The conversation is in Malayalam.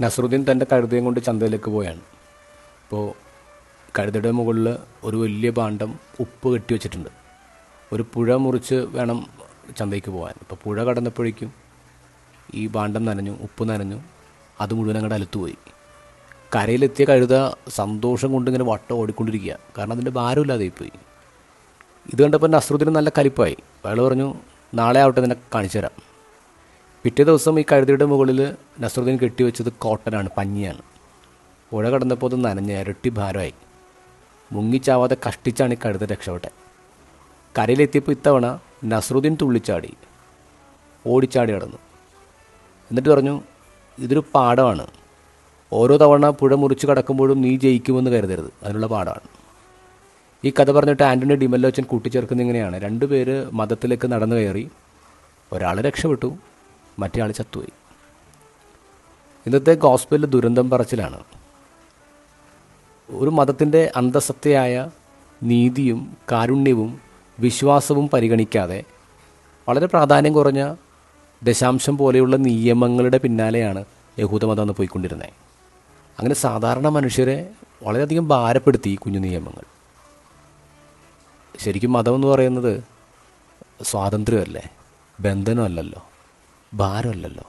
നസറുദ്ദീൻ തന്റെ കഴുതയും കൊണ്ട് ചന്തയിലേക്ക് പോയാണ്. അപ്പോൾ കഴുതയുടെ മുകളിൽ ഒരു വലിയ ഭാണ്ഡം ഉപ്പ് കെട്ടി വെച്ചിട്ടുണ്ട്. ഒരു പുഴ മുറിച്ച് വേണം ചന്തയ്ക്ക് പോകാൻ. അപ്പോൾ പുഴ കടന്നപ്പോഴേക്കും ഈ ഭാണ്ഡം നനഞ്ഞു ഉപ്പ് നനഞ്ഞു അത് മുഴുവൻ അങ്ങോട്ട് അലുത്തുപോയി. കരയിലെത്തിയ കഴുത സന്തോഷം കൊണ്ട് ഇങ്ങനെ വട്ടം ഓടിക്കൊണ്ടിരിക്കുക. കാരണം അതിന്റെ ഭാരമില്ലാതെ പോയി ഇത് കണ്ടപ്പോൾ നസറുദ്ദീന് നല്ല കലിപ്പായി. അയാൾ പറഞ്ഞു നാളെ ആവട്ടെ നിന്നെ കാണിച്ചു തരാം പിറ്റേ ദിവസം ഈ കഴുതിയുടെ മുകളിൽ നസറുദ്ദീൻ കെട്ടിവെച്ചത് കോട്ടനാണ് പഞ്ഞിയാണ്. പുഴ കടന്നപ്പോൾ അത് നനഞ്ഞ ഇരട്ടി ഭാരമായി. മുങ്ങിച്ചാവാതെ കഷ്ടിച്ചാണ് ഈ കഴുത രക്ഷപ്പെട്ടെ കരയിലെത്തിയപ്പോൾ ഇത്തവണ നസറുദ്ദീൻ തുള്ളിച്ചാടി ഓടിച്ചാടി കടന്നു എന്നിട്ട് പറഞ്ഞു ഇതൊരു പാഠമാണ്. ഓരോ തവണ പുഴ മുറിച്ച് കടക്കുമ്പോഴും നീ ജയിക്കുമെന്ന് കരുതരുത്. അതിനുള്ള പാഠമാണ്. ഈ കഥ പറഞ്ഞിട്ട് ആന്റണി ഡിമല്ലോച്ചൻ കൂട്ടിച്ചേർക്കുന്ന ഇങ്ങനെയാണ്. രണ്ടുപേര് മതത്തിലേക്ക് നടന്നു കയറി ഒരാൾ രക്ഷപ്പെട്ടു മറ്റേ ആൾ ചത്തുപോയി. ഇന്നത്തെ ഗോസ്പലിൽ ദുരന്തം പറച്ചിലാണ്. ഒരു മതത്തിന്റെ അന്തസത്തയായ നീതിയും കാരുണ്യവും വിശ്വാസവും പരിഗണിക്കാതെ വളരെ പ്രാധാന്യം കുറഞ്ഞ ദശാംശം പോലെയുള്ള നിയമങ്ങളുടെ പിന്നാലെയാണ് യഹൂദമതം എന്ന് പോയിക്കൊണ്ടിരുന്നത്. അങ്ങനെ സാധാരണ മനുഷ്യരെ വളരെയധികം ഭാരപ്പെടുത്തി കുഞ്ഞു നിയമങ്ങൾ. ശരിക്കും മതം എന്ന് പറയുന്നത് സ്വാതന്ത്ര്യമല്ലേ? ബന്ധനമല്ലല്ലോ. ഭാരമല്ലല്ലോ.